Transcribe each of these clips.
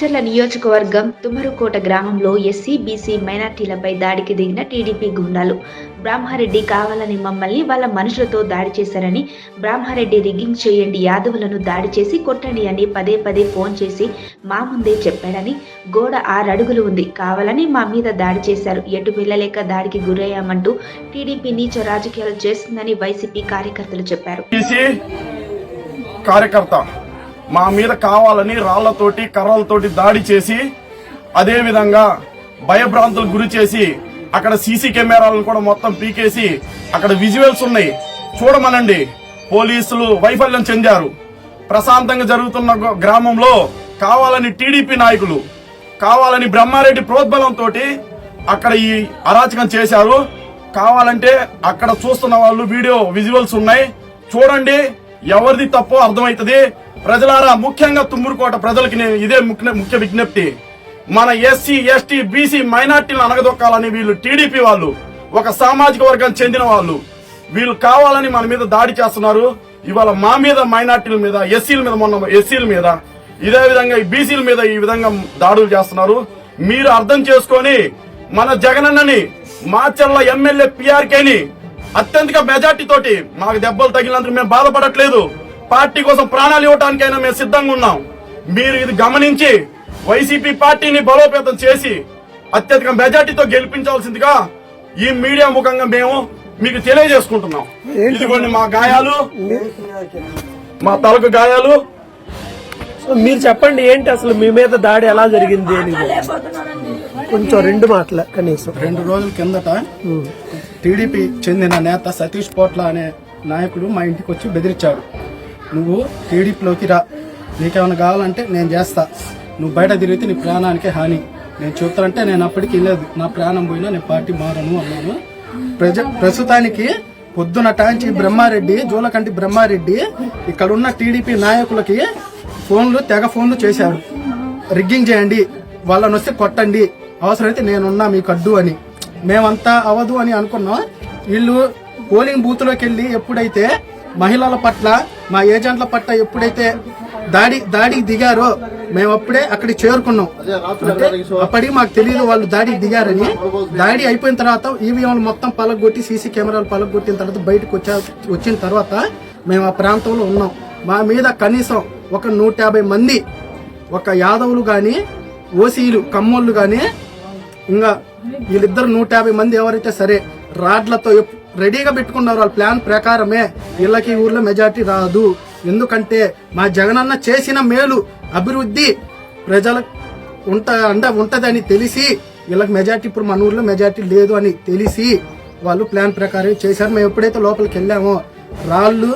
మాచర్ల నియోజకవర్గం తుమ్మరుకోట గ్రామంలో SC BC మైనార్టీలపై దాడికి దిగిన టీడీపీ గుండాలు. బ్రహ్మారెడ్డి కావాలని మమ్మల్ని వాళ్ళ మనుషులతో దాడి చేశారని బ్రహ్మారెడ్డి రిగ్గింగ్ చేయండి యాదవులను దాడి చేసి కొట్టండి అని పదే పదే ఫోన్ చేసి మా ముందే చెప్పాడని గోడ ఆరడుగులు ఉంది. కావాలని మా మీద దాడి చేశారు. ఎటు వెళ్ళలేక దాడికి గురయ్యామంటూ టీడీపీ నీచ రాజకీయాలు చేస్తుందని వైసీపీ కార్యకర్తలు చెప్పారు. కార్యకర్త మా మీద కావాలని రాళ్ళతోటి కర్రలతోటి దాడి చేసి అదే విధంగా భయభ్రాంతులకు గురి చేసి అక్కడ సీసీ కెమెరాలను కూడా మొత్తం పీకేసి అక్కడ విజువల్స్ ఉన్నాయి. చూడమనండి పోలీసులు వైఫల్యం చెందారు. ప్రశాంతంగా జరుగుతున్న గ్రామంలో కావాలని టీడీపీ నాయకులు కావాలని బ్రహ్మారెడ్డి ప్రోద్బలంతో అక్కడ ఈ అరాచకం చేశారు. కావాలంటే అక్కడ చూస్తున్న వాళ్ళు వీడియో విజువల్స్ ఉన్నాయి. చూడండి ఎవరిది తప్పో అర్థమవుతుంది. ప్రజలారా ముఖ్యంగా తుమ్మూరుకోట ప్రజలకి నేను ఇదే ముఖ్య ముఖ్య విజ్ఞప్తి. మన ఎస్సీ ఎస్టీ బీసీ మైనార్టీలను అనగదొక్కాలని వీళ్ళు టీడీపీ వాళ్ళు ఒక సామాజిక వర్గానికి చెందిన వాళ్ళు. వీళ్ళు కావాలని మన మీద దాడి చేస్తున్నారు. ఇవాళ మా మీద మైనార్టీల మీద ఎస్సీల మీద మొన్న ఎస్సీల మీద ఇదే విధంగా ఈ బీసీల మీద ఈ విధంగా దాడులు చేస్తున్నారు. మీరు అర్థం చేసుకొని మన జగనన్నని మాచర్ల ఎమ్మెల్యే పిఆర్కేని అత్యంత మెజార్టీ తోటి మాకు దెబ్బలు తగిలినందుకు మేము బాధపడట్లేదు. పార్టీ కోసం ప్రాణాలు ఇవ్వడానికైనా మేము సిద్ధంగా ఉన్నాం. మీరు ఇది గమనించి వైసీపీ పార్టీని బలోపేతం చేసి అత్యధిక మెజార్టీతో గెలిపించాల్సిందిగా ఈ మీడియా ముఖంగా మేము మీకు తెలియజేసుకుంటున్నాం. ఇదిగోండి మా గాయాలు మా తలకు గాయాలు. సో మీరు చెప్పండి ఏంటి అసలు మీ మీద దాడి ఎలా జరిగింది అని? కొంచెం రెండు మాటల కనీసం. రెండు రోజుల కిందట టీడీపీ చెందిన నేత సతీష్ పోట్ల అనే నాయకుడు మా ఇంటికి వచ్చి బెదిరించాడు. నువ్వు టీడీపీలోకి రా. నీకేమైనా కావాలంటే నేను చేస్తా. నువ్వు బయట తిరిగితే నీ ప్రాణానికి హాని. నేను చెప్తానంటే నేను అప్పటికి లేదు నా ప్రాణం పోయినా నేను పార్టీ మారను అన్నాను. ప్రజ ప్రస్తుతానికి పొద్దున టాంచి బ్రహ్మారెడ్డి జూలకంటి బ్రహ్మారెడ్డి ఇక్కడ ఉన్న టీడీపీ నాయకులకి ఫోన్లు తెగ ఫోన్లు చేశారు. రిగ్గింగ్ చేయండి. వాళ్ళని వస్తే కొట్టండి. అవసరమైతే నేనున్నా మీకు అడ్డు అని. మేమంతా అవదు అని అనుకున్నాం. వీళ్ళు పోలింగ్ బూత్లోకి వెళ్ళి ఎప్పుడైతే మహిళల పట్ల మా ఏజెంట్ల పట్ల ఎప్పుడైతే దాడి దాడికి దిగారో మేము అప్పుడే అక్కడికి చేరుకున్నాం. అంటే అప్పటికి మాకు తెలియదు వాళ్ళు దాడికి దిగారని. దాడి అయిపోయిన తర్వాత ఈవీఎంలు మొత్తం పలగొట్టి సీసీ కెమెరాలు పలగొట్టిన తర్వాత బయటకు వచ్చా వచ్చిన తర్వాత మేము ఆ ప్రాంతంలో ఉన్నాం. మా మీద కనీసం ఒక నూట యాభై మంది ఒక యాదవులు కానీ ఓసీలు కమ్మోళ్ళు కానీ ఇంకా వీళ్ళిద్దరు నూట యాభై మంది ఎవరైతే సరే రాడ్లతో రెడీగా పెట్టుకున్నారు వాళ్ళ ప్లాన్ ప్రకారమే వీళ్ళకి ఊర్లో మెజార్టీ రాదు. ఎందుకంటే మా జగనన్న చేసిన మేలు అభివృద్ధి ప్రజలకు ఉంట అండ ఉంటదని తెలిసి వీళ్ళకి మెజార్టీ ఇప్పుడు మన ఊర్లో మెజార్టీ లేదు అని తెలిసి వాళ్ళు ప్లాన్ ప్రకారం చేశారు. మేము ఎప్పుడైతే లోపలికి వెళ్ళామో రాళ్ళు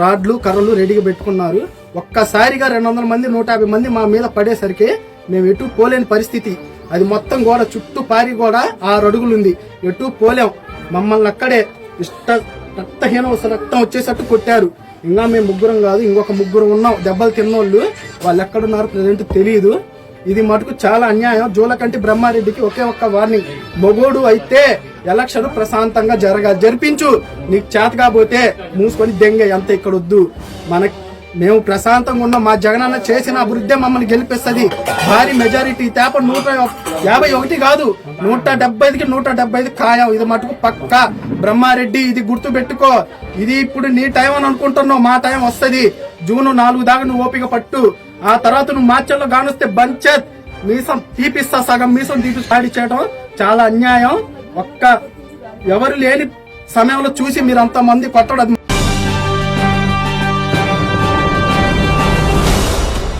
రాడ్లు కర్రలు రెడీగా పెట్టుకున్నారు. ఒక్కసారిగా రెండు వందల మంది నూట యాభై మంది మా మీద పడేసరికి మేము ఎటు పోలేని పరిస్థితి. అది మొత్తం గోడ చుట్టూ పారి గోడ ఆరు అడుగులు ఉంది ఎటు పోలేం. మమ్మల్ని అక్కడే ఇష్ట రక్తహీనం రక్తం వచ్చేసట్టు కొట్టారు. ఇంకా మేము ముగ్గురం కాదు ఇంకొక ముగ్గురు ఉన్నాం. దెబ్బలు తిన్నోళ్ళు. వాళ్ళు ఎక్కడున్నారు ప్రజెంట్ తెలియదు ఇది మటుకు చాలా అన్యాయం. జూలకంటి బ్రహ్మారెడ్డికి ఒకే ఒక్క వార్నింగ్. మొగోడు అయితే ఎలక్షన్ ప్రశాంతంగా జరగాలి జరిపించు. నీకు చేత కాబోతే మూసుకొని దెంగ ఎంత ఇక్కడ వద్దు మనకి మేము ప్రశాంతంగా ఉన్న. మా జగనన్న చేసిన అభివృద్ధి మమ్మల్ని గెలిపిస్తుంది. భారీ మెజారిటీ తేప నూట యాభై ఒకటి కాదు. నూట డెబ్బైకి నూట డెబ్బై ఖాయం. ఇది మటుకు పక్క. బ్రహ్మారెడ్డి ఇది గుర్తు పెట్టుకో ఇది ఇప్పుడు నీ టైం అని అనుకుంటున్నావు. మా టైం వస్తుంది. జూన్ నాలుగు దాకా నువ్వు ఓపిక పట్టు. ఆ తర్వాత నువ్వు మార్చల్లో గానొస్తే బంచత్. మీసం తీపిస్తా సగం. మీసం తీపి స్టాడీ చేయడం చాలా అన్యాయం. ఒక్క ఎవరు లేని సమయంలో చూసి మీరు అంతమంది కొట్టడం